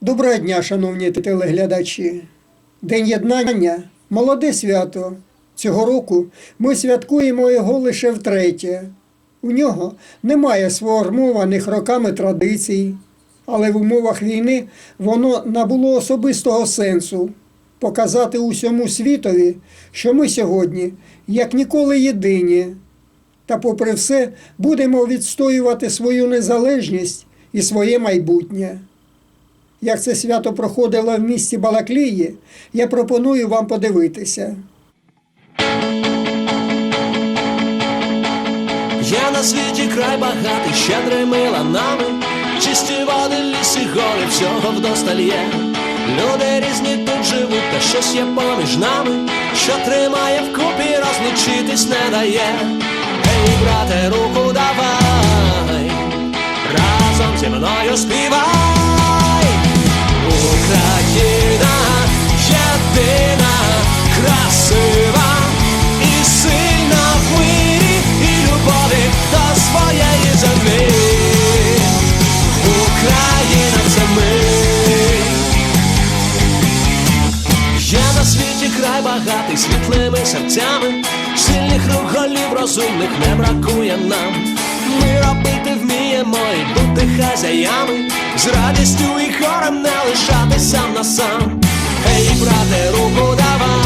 Доброго дня, шановні телеглядачі. День єднання молоде свято. Цього року ми святкуємо його лише втретє. У нього немає сформованих роками традицій, але в умовах війни воно набуло особистого сенсу показати усьому світові, що ми сьогодні, як ніколи, єдині, та, попри все, будемо відстоювати свою незалежність і своє майбутнє. Як це свято проходило в місті Балаклії, я пропоную вам подивитися. Є на світі край багатий, щедрими ланами, чисті води, ліси, гори, всього вдосталь є. Люди різні тут живуть, та щось є поміж нами, що тримає вкупі, розлучитись не дає. Ей, брате, руку давай, разом зі мною співай. Світлими серцями, сильних рук розумних не бракує нам. Ми робити вміємо і бути хазяями, з радістю і хором не лишатися сам на сам. Ей, брате, руку давай,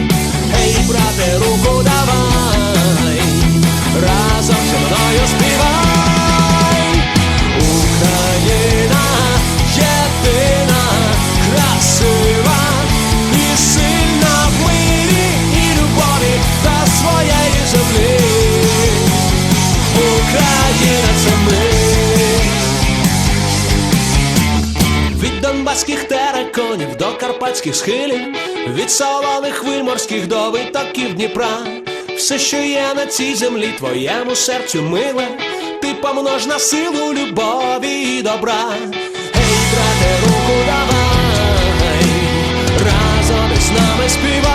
Донбаських тереконів до карпатських схилів, від солоних виморських до витоків Дніпра, все, що є на цій землі, твоєму серцю миле, ти помнож на силу любові і добра. Ей, брате, руку давай, разом із нами співай.